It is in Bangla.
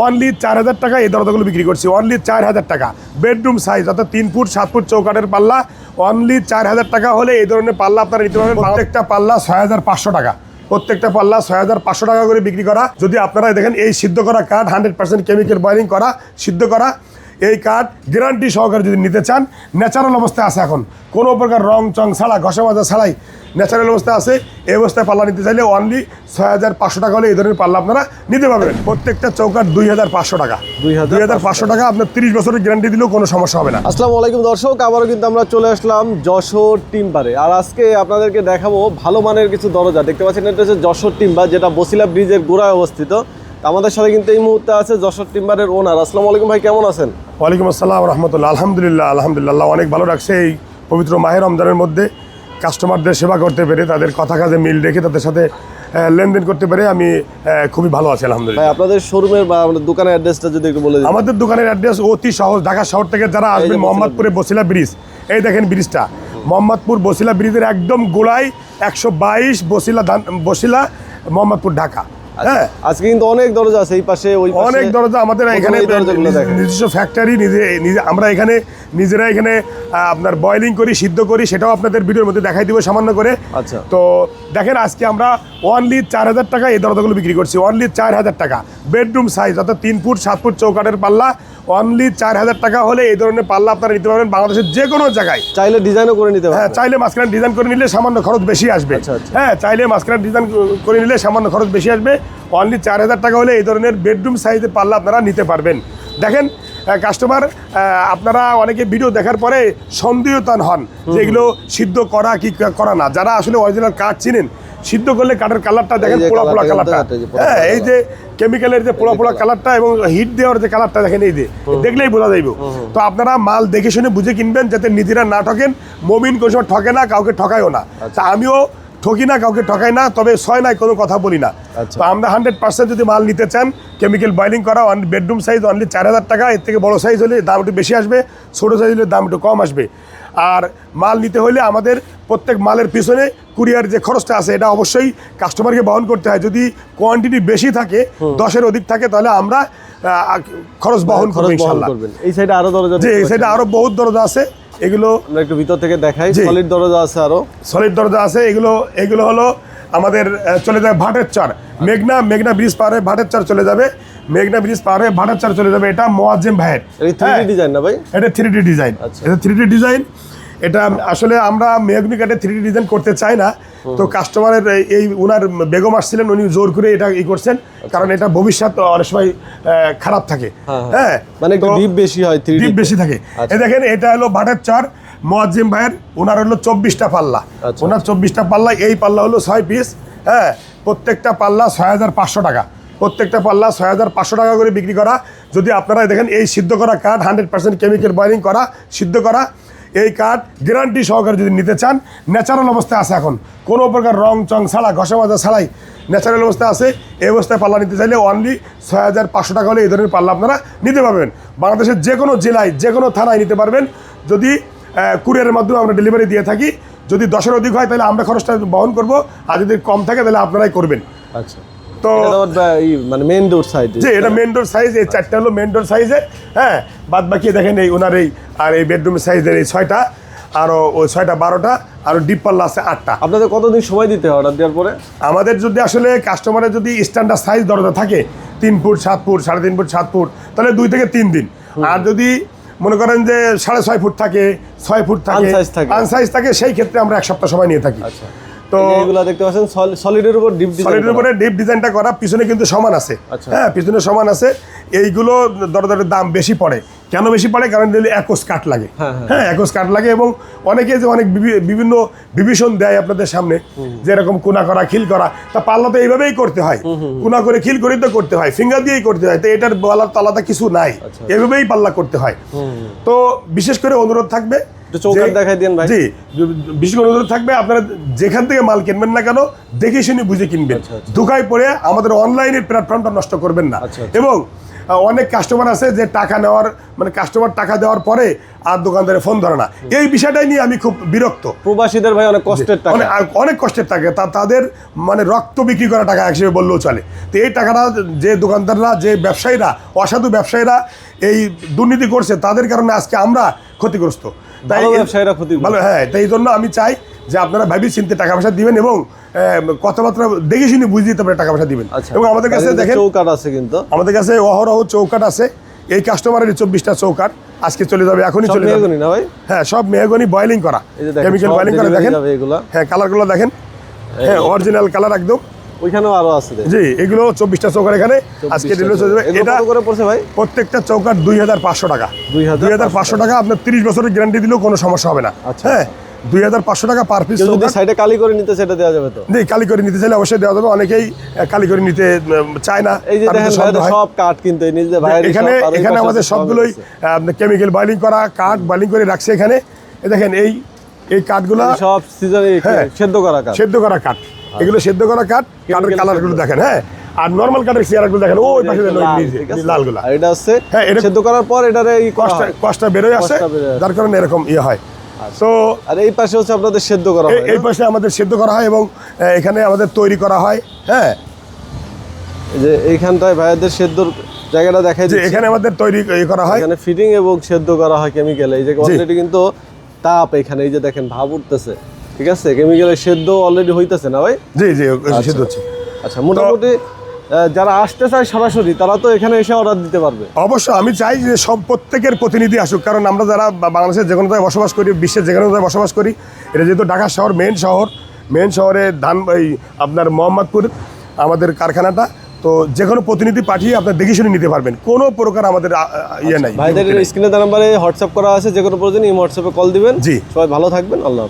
অনলি চার হাজার টাকা এই দরজাগুলো বিক্রি করছি। অনলি চার হাজার টাকা। বেডরুম সাইজ অর্থাৎ তিন ফুট, সাত ফুট চৌকাটের পাল্লা। অনলি চার হাজার টাকা হলে এই ধরনের পাল্লা আপনারা নিতে পারবেন। প্রত্যেকটা পাল্লা ছয় হাজার পাঁচশো টাকা। প্রত্যেকটা পাল্লা ছয় হাজার পাঁচশো টাকা করে বিক্রি করা। যদি আপনারা দেখেন এই সিদ্ধ করা কাঠ হান্ড্রেড পার্সেন্ট কেমিক্যাল বয়লিং করা, সিদ্ধ করা এই কাঠ গ্যারান্টি সহকারে যদি নিতে চান ন্যাচারাল অবস্থায় আছে এখন। কোনো প্রকার রং চং ছাড়া ঘষা মাজা ছাড়াই ন্যাচারাল অবস্থায় আছে। এই অবস্থায় পাল্লা নিতে চাইলে অনলি ছয় হাজার পাঁচশো টাকা হলে এই ধরনের পাল্লা আপনারা নিতে পারবেন। প্রত্যেকটা চৌকাঠ দুই হাজার পাঁচশো টাকা। 2,500 দুই হাজার পাঁচশো টাকা আপনার তিরিশ বছরের গ্যারান্টি দিলেও কোনো সমস্যা হবে না। আসসালামু আলাইকুম দর্শক আবারও কিন্তু আমরা চলে আসলাম যশোর টিম্বারে। আর আজকে আপনাদেরকে দেখাবো ভালো মানের কিছু দরজা। দেখতে পাচ্ছেন এটা হচ্ছে যশোর টিম্বার যেটা বসিলা ব্রিজের গোড়ায় অবস্থিত। আমাদের সাথে কিন্তু এই মুহূর্তে আছে যশোর টিম্বারের ওনার আসসালামু আলাইকুম ভাই কেমন আছেন? ওয়ালাইকুম আসসালাম রহমতুল্লাহ। আলহামদুলিল্লাহ আলহামদুলিল্লাহ অনেক ভালো রাখছে। এই পবিত্র মাহের রমজানের মধ্যে কাস্টমারদের সেবা করতে পেরে তাদের কথা কাজে মিল রেখে তাদের সাথে লেনদেন করতে পেরে আমি খুবই ভালো আছি আলহামদুলিল্লাহ। আপনাদের শোরুমের বা আমাদের দোকানের অ্যাড্রেসটা যদি একটু বলে আমাদের দোকানের অ্যাড্রেস অতি সহজ। ঢাকা শহর থেকে যারা আসবেন মোহাম্মদপুরে বসিলা ব্রিজ এই দেখেন ব্রিজটা মোহাম্মদপুর বসিলা ব্রিজের একদম গোড়ায় একশো বাইশ বসিলা বসিলা মোহাম্মদপুর ঢাকা। হ্যাঁ আজকে কিন্তু অনেক দরজা আছে এই পাশে ওই পাশে। অনেক দরজা আমাদের এখানে নিজস্ব ফ্যাক্টরি নিজে নিজে- আমরা এখানে নিজেরা এখানে আপনার বয়লিং করি সিদ্ধ করি সেটাও আপনাদের ভিডিওর মধ্যে দেখাই দিব সামান্য করে আচ্ছা। তো দেখেন আজকে আমরা অনলি চার হাজার টাকা এই দরজাগুলো বিক্রি করছি অনলি চার হাজার টাকা বেডরুম সাইজ অর্থাৎ তিন ফুট সাত ফুট চৌকাটের পাল্লা অনলি চার হাজার টাকা হলে এই ধরনের পাল্লা আপনারা নিতে পারবেন বাংলাদেশের যে কোনো জায়গায়। চাইলে ডিজাইনও করে নিতে হ্যাঁ চাইলে মাঝখানে ডিজাইন করে নিলে সামান্য খরচ বেশি আসবে। আচ্ছা, আচ্ছা। হ্যাঁ চাইলে মাঝখানে ডিজাইন করে নিলে সামান্য খরচ বেশি আসবে। অনলি চার হাজার টাকা হলে এই ধরনের বেডরুম সাইজের পাল্লা আপনারা নিতে পারবেন। দেখেন কাস্টমার আপনারা অনেকে ভিডিও দেখার পরে সন্দেহতান হন যেগুলো সিদ্ধ করা কি করা না। যারা আসলে অরিজিনাল কাঠ চিনেন সিদ্ধ করলে কাঠের কালারটা দেখেন পোড়া পোড়া কালারটা হ্যাঁ এই যে কেমিক্যালের যে পোড়া পোড়া কালারটা এবং হিট দেওয়ার যে কালারটা দেখেন এই যে দেখলেই বোঝা যাইব। তো আপনারা মাল দেখে শুনে বুঝে কিনবেন যাতে নিজেরা না ঠকেন। মমিন কোনো ঠকে না কাউকে ঠকায়ও না। আচ্ছা। তা আমিও ঠকি না কাউকে ঠকাই না তবে ছয় নাই কোনো কথা বলি না। আচ্ছা। তো আমরা হান্ড্রেড পার্সেন্ট যদি মাল নিতে চান কেমিক্যাল বয়লিং করা বেডরুম সাইজ অনলি চার হাজার টাকা এর থেকে বড় সাইজ হলে দাম একটু বেশি আসবে ছোটো সাইজ হলে দাম একটু কম আসবে। আর মাল নিতে হলে আমাদের প্রত্যেক মালের পিছনে কুরিয়ার যে খরচটা আছে এটা অবশ্যই কাস্টমারকে বহন করতে হয়। যদি কোয়ান্টিটি বেশি থাকে দশের অধিক থাকে তাহলে আমরা খরচ বহন খরচ করব ইনশাল্লাহ। এই সাইডে আরও দরজা যে দেখতে সেটা পাচ্ছেন। আরও বহুত দরজা আছে। এগুলো আমরা একটু ভিতর থেকে দেখাই। সলিড দরজা আছে আরও। সলিড দরজা আছে এগুলো এগুলো হলো আমাদের চলে যাবে ভাটের চর। মেঘনা মেঘনা ব্রিজ পার হয়ে ভাটের চর চলে যাবে। মেঘনা ব্রিজ পার হয়ে ভাটের চর চলে যাবে। এটা মোয়াজিম ভাইয়ের। থ্রি হ্যাঁ, ডিজাইন না ভাই? এটা থ্রি ডি ডিজাইন আচ্ছা। এটা থ্রি ডি ডিজাইন এটা আসলে আমরা মেঘনি কাটে থ্রি ডি ডিজাইন করতে চাই না। তো কাস্টমারের এই- উনার বেগম আসছিলেন উনি জোর করে এটা ই করছেন। কারণ এটা ভবিষ্যৎ অনেক সময় খারাপ থাকে। হ্যাঁ, হ্যাঁ। মানে একটু তো- ডিপ বেশি হয় থ্রি ডিপ বেশি থাকে। আচ্ছা। এই দেখেন এটা হলো ভাটের চার মোয়াজ্জিম ভাইয়ের ওনার হলো চব্বিশটা পাল্লা। আচ্ছা। ওনার চব্বিশটা পাল্লা এই পাল্লা হলো ছয় পিস হ্যাঁ? প্রত্যেকটা পাল্লা ছয় হাজার পাঁচশো টাকা। প্রত্যেকটা পাল্লা ছয় হাজার পাঁচশো টাকা করে বিক্রি করা। যদি আপনারা দেখেন এই সিদ্ধ করা কাঠ হান্ড্রেড পার্সেন্ট কেমিক্যাল বয়লিং করা সিদ্ধ করা এই কাঠ গ্যারান্টি সহকারে যদি নিতে চান ন্যাচারাল অবস্থায় আছে এখন। কোনো প্রকার রং, চং ছাড়া, ঘষা মাজা ছাড়াই ন্যাচারাল অবস্থায় আছে। এই অবস্থায় পাল্লা নিতে চাইলে অনলি ছয় হাজার পাঁচশো টাকা হলে এই ধরনের পাল্লা আপনারা নিতে পারবেন। বাংলাদেশের যে কোনো জেলায়, যে কোনো থানায় নিতে পারবেন। যদি কুরিয়ারের মাধ্যমে আমরা ডেলিভারি দিয়ে থাকি, যদি দশের অধিক হয় তাহলে আমরা খরচটা বহন করব। আর যদি কম থাকে তাহলে আপনারাই করবেন। আচ্ছা। তো মানে মেইন ডোর সাইড যে এটা। মেন ডোর সাইজ এই চারটা হলো মেন ডোর সাইজে হ্যাঁ? বাদ বাকি দেখেন এই ওনার এই আর এই বেডরুম সাইজের এই ছয়টা আরও ওই ছয়টা বারোটা আর ডিপ পাল্লা আছে আটটা। আপনাদের কতদিন সময় দিতে হয় অর্ডার দেওয়ার পরে? আমাদের যদি আসলে কাস্টমারের যদি স্ট্যান্ডার্ড সাইজ দরজা থাকে তিন ফুট সাত ফুট সাড়ে তিন ফুট সাত ফুট তাহলে দুই থেকে তিন দিন। আর যদি মনে করেন যে সাড়ে ছয় ফুট থাকে ছয় ফুট থাকে। আনসাইজ থাকে সেই ক্ষেত্রে আমরা এক সপ্তাহ সময় নিয়ে থাকি। আচ্ছা। তো এগুলো দেখতে পাচ্ছেন সলিডের উপর ডিপ সলিডের উপরে ডিপ ডিজাইনটা করা পিছনে কিন্তু সমান আছে। আচ্ছা। হ্যাঁ পিছনে সমান আছে। এইগুলো দরদারের দাম বেশি পড়ে। কেন বেশি পড়ে? কারণ দিলে একোস কাঠ লাগে। হ্যাঁ, হ্যাঁ। হ্যাঁ একোস কাঠ লাগে এবং অনেকে যে অনেক বিভিন্ন বিভীষণ দেয় আপনাদের সামনে যেরকম কোনা করা খিল করা তা পাল্লা তো এইভাবেই করতে হয়। কোনা করে খিল করেই তো করতে হয় ফিঙ্গার দিয়েই করতে হয় তো এটার বলার তো আলাদা কিছু নাই। আচ্ছা। এভাবেই পাল্লা করতে হয়। তো বিশেষ করে অনুরোধ থাকবে দেখাই দিন ভাই। জি বিশেষ অনুরোধ থাকবে আপনারা যেখান থেকে মাল কিনবেন না কেন দেখে শুনে বুঝে কিনবেন দোকায় পরে ধোকায় পড়ে আমাদের অনলাইনের প্ল্যাটফর্মটা নষ্ট করবেন না আচ্ছা, আচ্ছা। এবং অনেক কাস্টমার আছে যে টাকা নেওয়ার মানে কাস্টমার টাকা দেওয়ার পরে আর দোকানদারে ফোন ধরে না। এই বিষয়টাই নিয়ে আমি খুব বিরক্ত। প্রবাসীদের ভাই অনেক কষ্টের টাকা। অনেক অনেক কষ্টের টাকা। তা তাদের মানে রক্ত বিক্রি করা টাকা হিসেবে বললেও চলে। তো এই টাকাটা যে দোকানদাররা যে ব্যবসায়ীরা অসাধু ব্যবসায়ীরা এই দুর্নীতি করছে তাদের কারণে আজকে আমরা ক্ষতিগ্রস্ত। এ- ব্যবসায়ীরা ক্ষতি ভালো হ্যাঁ তাই জন্য আমি চাই যে আপনারা ভাবি চিনতে টাকা পয়সা দিবেন এবং কথাবার্তা দেখে শুনে বুঝে দিতে পারে টাকা পয়সা দিবেন। আচ্ছা। এবং আমাদের কাছে দেখেন চৌকাট আছে কিন্তু। আমাদের কাছে অহরহ চৌকাট আছে। এই কাস্টমারের চব্বিশটা চৌকাট আজকে চলে যাবে এখনই চলে যাবে। না ভাই? হ্যাঁ সব মেহগনি বয়েলিং করা। কেমিক্যাল বয়েলিং করা দেখেন? হ্যাঁ কালারগুলো দেখেন। হ্যাঁ অরিজিনাল কালার একদম। ওইখানেও আরও আছে জি এগুলো চব্বিশটা চৌকার এখানে। আজকে 24টা ডেলিভারি চলে যাবে এটা করে পড়ছে ভাই? প্রত্যেকটা চৌকার দুই হাজার পাঁচশো টাকা। দুই হাজার পাঁচশো টাকা আপনার তিরিশ বছরের গ্যারান্টি দিলেও কোনো সমস্যা হবে না। আচ্ছা। হ্যাঁ দুই হাজার পাঁচশো টাকা পার পিস যদি সাইডে কালি করে নিতে সেটা দেওয়া যাবে তো? জি কালি করে নিতে চাইলে অবশ্যই দেওয়া যাবে। অনেকেই কালি করে নিতে চায় না। এই যে। সব কাঠ কিন্তু এই এখানে এখানে আমাদের সবগুলোই কেমিক্যাল বয়েলিং করা কাঠ বয়েলিং করে রাখছে এখানে। এই দেখেন এই এই কাঠগুলা সব সিজনে হ্যাঁ। সেদ্ধ করা কাঠ সেদ্ধ করা কাঠ এগুলো সেদ্ধ করা কাঠ কাঠের কালারগুলো দেখেন হ্যাঁ। আর নর্মাল কাঠের চেয়ারগুলো দেখেন ওই পাশে আছে? লালগুলা। এটা হচ্ছে হ্যাঁ, এটা- সেদ্ধ করার পর এটারে ই করা কষ্ট কষ্ট বেরোয় আসে। যার কারণে এরকম ইয়ে হয়। তো আর এই পাশে হচ্ছে আপনাদের সেদ্ধ করা হয় এই পাশে আমাদের সেদ্ধ করা হয় এবং এখানে আমাদের তৈরি করা হয় হ্যাঁ? যে এইখানটায় ভাইয়াদের সেদ্ধর জায়গাটা দেখাই যে এখানে আমাদের তৈরি করা হয়। এখানে ফিটিং এবং সেদ্ধ করা হয় কেমিক্যাল এই যে অলরেডি কিন্তু তাপ এখানে এই যে দেখেন ভাব উঠতেছে। ঠিক আছে? কেমিক্যালের সেদ্ধ অলরেডি হইতেছে না ভাই? জি জি সেদ্ধ হচ্ছে। আচ্ছা মোটামুটি যারা আসতে চায় সরাসরি তারা তো এখানে এসে অর্ডার দিতে পারবে। অবশ্য আমি চাই যে সব প্রত্যেকের প্রতিনিধি আসুক কারণ আমরা যারা বাংলাদেশের যে কোনো জায়গায় বসবাস করি বিশ্বের যে কোনো জায়গায় বসবাস করি এটা যেহেতু ঢাকা শহর মেন শহর মেন শহরে ধান এই আপনার মোহাম্মদপুর আমাদের কারখানাটা তো যে কোনো প্রতিনিধি পাঠিয়ে আপনার দেখে শুনে নিতে পারবেন। কোনো প্রকার আমাদের ইয়ে নাই। ভাইদের স্ক্রিনে নাম্বারে হোয়াটসঅ্যাপ করা আছে যে কোনো প্রয়োজন হোয়াটসঅ্যাপে কল দিবেন। জি। সবাই ভালো থাকবেন আল্লাহ।